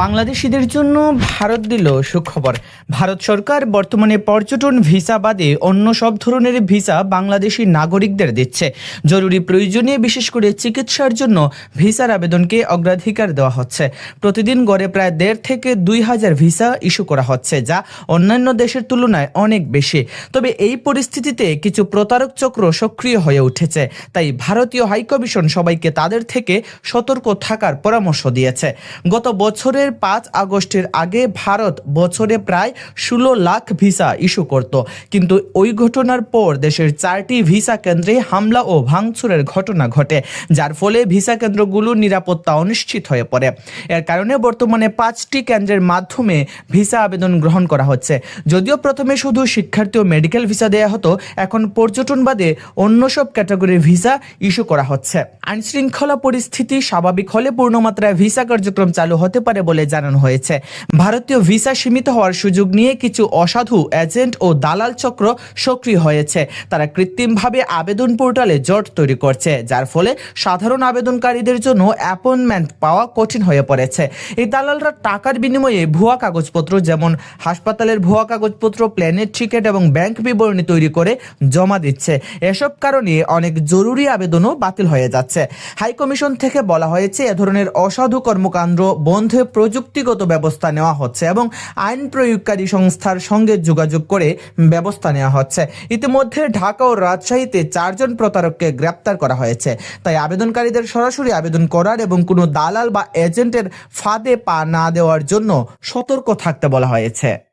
বাংলাদেশিদের জন্য ভারত দিল সুখবর। ভারত সরকার বর্তমানে পর্যটন ভিসা বাদে অন্য সব ধরনের ভিসা বাংলাদেশি নাগরিকদের দিচ্ছে। জরুরি প্রয়োজনে বিশেষ করে চিকিৎসার জন্য ভিসার আবেদনকে অগ্রাধিকার দেওয়া হচ্ছে। প্রতিদিন গড়ে প্রায় দেড় থেকে দুই হাজার ভিসা ইস্যু করা হচ্ছে, যা অন্যান্য দেশের তুলনায় অনেক বেশি। তবে এই পরিস্থিতিতে কিছু প্রতারক চক্র সক্রিয় হয়ে উঠেছে, তাই ভারতীয় হাইকমিশন সবাইকে তাদের থেকে সতর্ক থাকার পরামর্শ দিয়েছে। গত বছরের পাঁচ আগস্টের আগে ভারত বছরে প্রায় ষোলো লাখ ভিসা ইস্যু করত। কিন্তু ওই ঘটনার পর দেশের চারটি ভিসা কেন্দ্রে হামলা ও ভাঙচুরের ঘটনা ঘটে, যার ফলে ভিসা কেন্দ্রগুলোর নিরাপত্তা অনিশ্চিত হয়ে পড়ে। এর কারণে বর্তমানে পাঁচটি কেন্দ্রের মাধ্যমে ভিসা আবেদন গ্রহণ করা হচ্ছে। যদিও প্রথমে শুধু শিক্ষার্থী ও মেডিকেল ভিসা দেয়া হতো, এখন পর্যটন বাদে অন্য সব ক্যাটাগরির ভিসা ইস্যু করা হচ্ছে। আইন শৃঙ্খলা পরিস্থিতি স্বাভাবিক হলে পূর্ণমাত্রায় ভিসা কার্যক্রম চালু হতে পারে বলে জানানো হয়েছে। ভারতীয় ভিসা সীমিত হওয়ার সুযোগ নিয়ে কিছু অসাধু এজেন্ট ও দালাল চক্র সক্রিয় হয়েছে। তারা কৃত্রিমভাবে আবেদন পোর্টালে জট তৈরি করছে, যার ফলে সাধারণ আবেদনকারীদের জন্য অ্যাপয়েন্টমেন্ট পাওয়া কঠিন হয়ে পড়েছে। এই দালালরা টাকার বিনিময়ে ভুয়া কাগজপত্র যেমন হাসপাতালের ভুয়া কাগজপত্র, প্লেনের টিকিট এবং ব্যাংক বিবরণী তৈরি করে জমা দিচ্ছে। এসব কারণে অনেক জরুরি আবেদনও বাতিল হয়ে যাচ্ছে। হাইকমিশন থেকে বলা হয়েছে, এ ধরনের অসাধু কর্মকাণ্ড বন্ধে প্রযুক্তিগত ব্যবস্থা নেওয়া হচ্ছে এবং আইন প্রয়োগকারী সংস্থার সঙ্গে যোগাযোগ করে ব্যবস্থা নেওয়া হচ্ছে। ইতিমধ্যে ঢাকা ও রাজশাহীতে চারজন প্রতারককে গ্রেপ্তার করা হয়েছে। তাই আবেদনকারীদের সরাসরি আবেদন করার এবং কোনো দালাল বা এজেন্টের ফাঁদে পা না দেওয়ার জন্য সতর্ক থাকতে বলা হয়েছে।